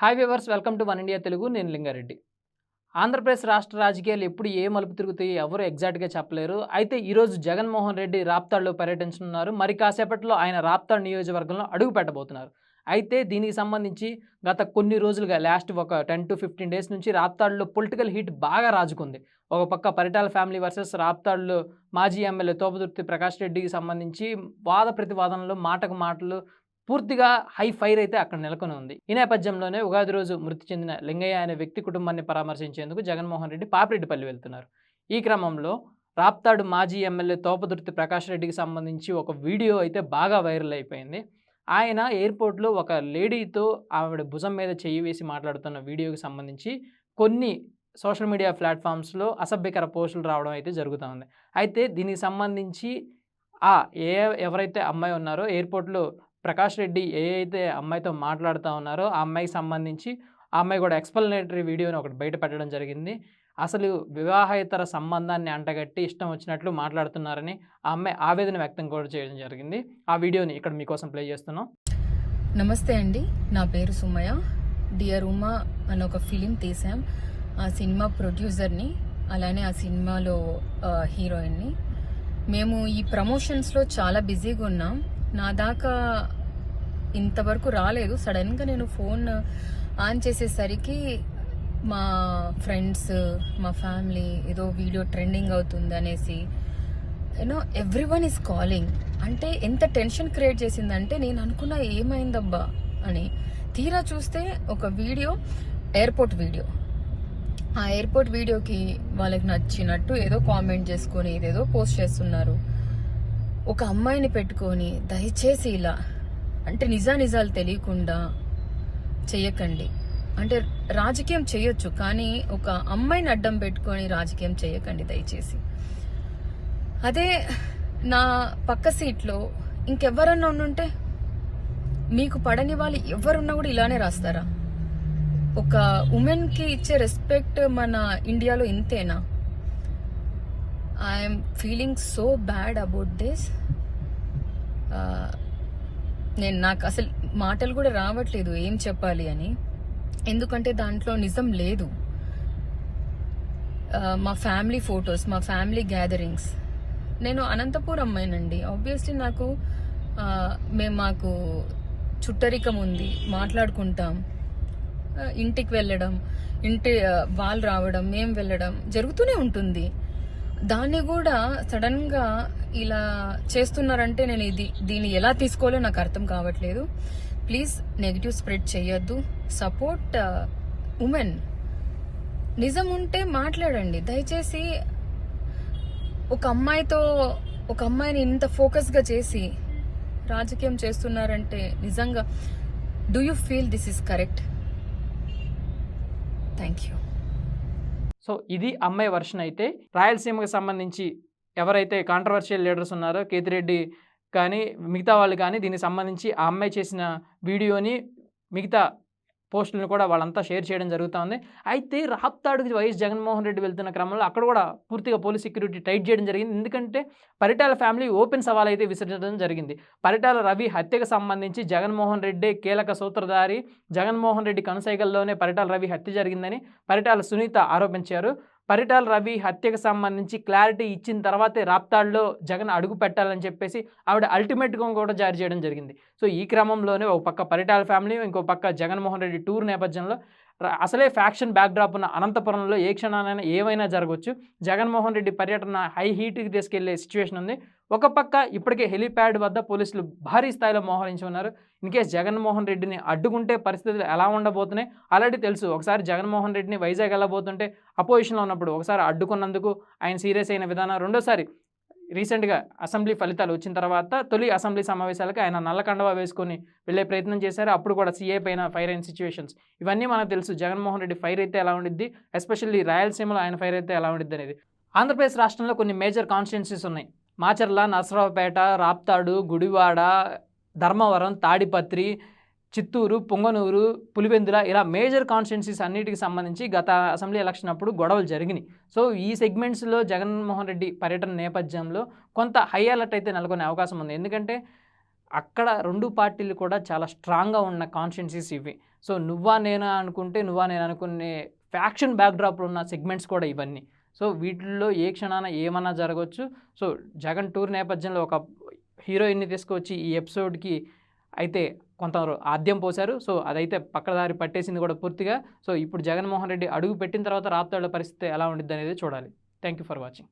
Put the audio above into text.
Hi viewers welcome to One India Telugu నేను లింగారెడ్డి. ఆంధ్రప్రదేశ్ రాష్ట్ర రాజకీయాలు ఎప్పుడు ఏ మలుపు తిరుగుతాయి ఎవరు ఎగ్జాక్ట్గా చెప్పలేరు. అయితే ఈరోజు జగన్మోహన్ రెడ్డి రాప్తాడులో పర్యటించనున్నారు. మరి కాసేపట్లో ఆయన రాప్తాడు నియోజకవర్గంలో అడుగు పెట్టబోతున్నారు. అయితే దీనికి సంబంధించి గత కొన్ని రోజులుగా లాస్ట్ ఒక టెన్ టు ఫిఫ్టీన్ డేస్ నుంచి రాప్తాడులో పొలిటికల్ హీట్ బాగా రాజుకుంది. ఒక పక్క పరిటాల ఫ్యామిలీ వర్సెస్ రాప్తాడులో మాజీ ఎమ్మెల్యే తోపదుర్తి ప్రకాష్ రెడ్డికి సంబంధించి వాద ప్రతివాదనలు మాటకు మాటలు పూర్తిగా హై ఫైర్ అయితే అక్కడ నెలకొని ఉంది. ఈ నేపథ్యంలోనే ఉగాది రోజు మృతి చెందిన లింగయ్య అనే వ్యక్తి కుటుంబాన్ని పరామర్శించేందుకు జగన్మోహన్ రెడ్డి పాపిరెడ్డిపల్లి వెళ్తున్నారు. ఈ క్రమంలో రాప్తాడు మాజీ ఎమ్మెల్యే తోపదుర్తి ప్రకాష్ రెడ్డికి సంబంధించి ఒక వీడియో అయితే బాగా వైరల్ అయిపోయింది. ఆయన ఎయిర్పోర్ట్లో ఒక లేడీతో ఆవిడ భుజం మీద చెయ్యి వేసి మాట్లాడుతున్న వీడియోకి సంబంధించి కొన్ని సోషల్ మీడియా ప్లాట్ఫామ్స్లో అసభ్యకర పోస్టులు రావడం అయితే జరుగుతూ ఉంది. అయితే దీనికి సంబంధించి ఆ ఏ ఎవరైతే అమ్మాయి ఉన్నారో ఎయిర్పోర్ట్లో ప్రకాష్ రెడ్డి ఏ అయితే అమ్మాయితో మాట్లాడుతూ ఉన్నారో ఆ అమ్మాయికి సంబంధించి ఆ అమ్మాయి కూడా ఎక్స్ప్లనేటరీ వీడియోని ఒకటి బయట పెట్టడం జరిగింది. అసలు వివాహేతర సంబంధాన్ని అంటగట్టి ఇష్టం వచ్చినట్లు మాట్లాడుతున్నారని ఆ అమ్మాయి ఆవేదన వ్యక్తం కూడా చేయడం జరిగింది. ఆ వీడియోని ఇక్కడ మీకోసం ప్లే చేస్తున్నాం. నమస్తే అండి. నా పేరు సుమయ. డియర్ ఉమా అని ఒక ఫిలిం తీసాం ఆ సినిమా ప్రొడ్యూసర్ని అలానే ఆ సినిమాలో హీరోయిన్ని. మేము ఈ ప్రమోషన్స్లో చాలా బిజీగా ఉన్నాం. నా దాకా ఇంతవరకు రాలేదు. సడన్గా నేను ఫోన్ ఆన్ చేసేసరికి మా ఫ్రెండ్స్ మా ఫ్యామిలీ ఏదో వీడియో ట్రెండింగ్ అవుతుంది అనేసి you know everyone is calling అంటే ఎంత టెన్షన్ క్రియేట్ చేసిందంటే నేను అనుకున్నా ఏమైందబ్బా అని. తీరా చూస్తే ఒక వీడియో ఎయిర్పోర్ట్ వీడియో. ఆ ఎయిర్పోర్ట్ వీడియోకి వాళ్ళకి నచ్చినట్టు ఏదో కామెంట్ చేసుకొని ఏదేదో పోస్ట్ చేస్తున్నారు. ఒక అమ్మాయిని పెట్టుకొని దయచేసి ఇలా అంటే నిజా నిజాలు తెలియకుండా చెయ్యకండి. అంటే రాజకీయం చేయొచ్చు కానీ ఒక అమ్మాయిని అడ్డం పెట్టుకొని రాజకీయం చేయకండి దయచేసి. అదే నా పక్క సీట్లో ఇంకెవరన్నా ఉండుంటే మీకు పడని వాళ్ళు ఎవరున్నా కూడా ఇలానే రాస్తారా? ఒక ఉమెన్కి ఇచ్చే రెస్పెక్ట్ మన ఇండియాలో ఇంతేనా? I'm feeling so bad about this. నేను నాకు అసలు మాటలు కూడా రావట్లేదు ఏం చెప్పాలి అని. ఎందుకంటే దాంట్లో నిజం లేదు. మా ఫ్యామిలీ ఫొటోస్ మా ఫ్యామిలీ గ్యాదరింగ్స్. నేను అనంతపురం అమ్మాయినండి. ఆబ్వియస్లీ నాకు మేము మాకు చుట్టరికం ఉంది మాట్లాడుకుంటాం ఇంటికి వెళ్ళడం ఇంటి వాళ్ళు రావడం మేము వెళ్ళడం జరుగుతూనే ఉంటుంది. దాన్ని కూడా సడన్గా ఇలా చేస్తున్నారంటే నేను ఇది దీన్ని ఎలా తీసుకోవాలో నాకు అర్థం కావట్లేదు. ప్లీజ్ నెగిటివ్ స్ప్రెడ్ చేయొద్దు. Support uh, women. నిజం ఉంటే మాట్లాడండి. దయచేసి ఒక అమ్మాయితో ఒక అమ్మాయిని ఇంత ఫోకస్గా చేసి రాజకీయం చేస్తున్నారంటే నిజంగా do you feel this is correct thank you so ఇది అమ్మాయి వర్షన్ అయితే. రాయలసీమకు సంబంధించి ఎవరైతే కాంట్రవర్షియల్ లీడర్స్ ఉన్నారో కేతిరెడ్డి కానీ మిగతా వాళ్ళు కానీ దీనికి సంబంధించి ఆ అమ్మాయి చేసిన వీడియోని మిగతా పోస్టులను కూడా వాళ్ళంతా షేర్ చేయడం జరుగుతుంది అయితే రాప్తాడుకి వైఎస్ జగన్మోహన్ రెడ్డి వెళ్తున్న క్రమంలో అక్కడ కూడా పూర్తిగా పోలీస్ సెక్యూరిటీ టైట్ చేయడం జరిగింది. ఎందుకంటే పరిటాల ఫ్యామిలీ ఓపెన్ సవాల్ అయితే విసర్జించడం జరిగింది. పరిటాల రవి హత్యకు సంబంధించి జగన్మోహన్ రెడ్డి కీలక సూత్రధారి జగన్మోహన్ రెడ్డి కనుసైగల్లోనే పరిటాల రవి హత్య జరిగిందని పరిటాల సునీత ఆరోపించారు. పరిటాల రవి హత్యకు సంబంధించి క్లారిటీ ఇచ్చిన తర్వాతే రాప్తాడులో జగన్ అడుగు పెట్టాలని చెప్పేసి ఆవిడ అల్టిమేట్గా కూడా జారీ చేయడం జరిగింది. సో ఈ క్రమంలోనే ఒక పక్క పరిటాల ఫ్యామిలీ ఇంకో పక్క జగన్మోహన్ రెడ్డి టూర్ నేపథ్యంలో అసలే ఫ్యాక్షన్ బ్యాక్డ్రాప్ ఉన్న అనంతపురంలో ఏ క్షణానైనా ఏమైనా జరగవచ్చు జగన్మోహన్ రెడ్డి పర్యటన హై హీట్కి తీసుకెళ్ళే సిచ్యువేషన్ ఉంది. ఒక పక్క ఇప్పటికే హెలీప్యాడ్ వద్ద పోలీసులు భారీ స్థాయిలో మోహరించి ఉన్నారు. ఇన్కేస్ జగన్మోహన్ రెడ్డిని అడ్డుకుంటే పరిస్థితులు ఎలా ఉండబోతున్నాయి? ఆల్రెడీ తెలుసు ఒకసారి జగన్మోహన్ రెడ్డిని వైజాగ్ వెళ్ళబోతుంటే అపోజిషన్లో ఉన్నప్పుడు ఒకసారి అడ్డుకున్నందుకు ఆయన సీరియస్ అయిన విధానం. రెండోసారి రీసెంట్గా అసెంబ్లీ ఫలితాలు వచ్చిన తర్వాత తొలి అసెంబ్లీ సమావేశాలకు ఆయన నల్లకండవా వేసుకొని వెళ్ళే ప్రయత్నం చేశారు. అప్పుడు కూడా సీఏ పైన ఫైర్ అయిన సిచ్యువేషన్స్. ఇవన్నీ మనకు తెలుసు. జగన్మోహన్ రెడ్డి ఫైర్ అయితే ఎలా ఉండిద్ది? ఎస్పెషల్లీ రాయలసీమలో ఆయన ఫైర్ అయితే ఎలా ఉండిద్ది అనేది. ఆంధ్రప్రదేశ్ రాష్ట్రంలో కొన్ని మేజర్ కాన్స్టిట్యున్సీస్ ఉన్నాయి. మాచర్ల నరసరావుపేట రాప్తాడు గుడివాడ ధర్మవరం తాడిపత్రి చిత్తూరు పొంగనూరు పులివెందుల ఇలా మేజర్ కాన్స్టిట్యున్సీస్ అన్నిటికి సంబంధించి గత అసెంబ్లీ ఎలక్షన్ అప్పుడు గొడవలు జరిగినాయి. సో ఈ సెగ్మెంట్స్లో జగన్మోహన్ రెడ్డి పర్యటన నేపథ్యంలో కొంత హై అలర్ట్ అయితే నెలకొనే అవకాశం ఉంది. ఎందుకంటే అక్కడ రెండు పార్టీలు కూడా చాలా స్ట్రాంగ్గా ఉన్న కాన్స్టిట్యున్సీస్ ఇవి. సో నువ్వా నేనా అనుకుంటే నువ్వా నేను అనుకునే ఫ్యాక్షన్ బ్యాక్డ్రాప్లో ఉన్న సెగ్మెంట్స్ కూడా ఇవన్నీ. సో వీటిల్లో ఏ క్షణాన ఏమన్నా జరగవచ్చు సో జగన్ టూర్ నేపథ్యంలో ఒక హీరోయిన్ని తీసుకొచ్చి ఈ ఎపిసోడ్కి అయితే కొంత ఆద్యం పోశారు. సో అదైతే పక్కదారి పట్టేసింది కూడా పూర్తిగా. సో ఇప్పుడు జగన్మోహన్ రెడ్డి అడుగు పెట్టిన తర్వాత రాప్తాళ్ళ పరిస్థితి ఎలా ఉండిద్ది అనేది చూడాలి. Thank you for watching.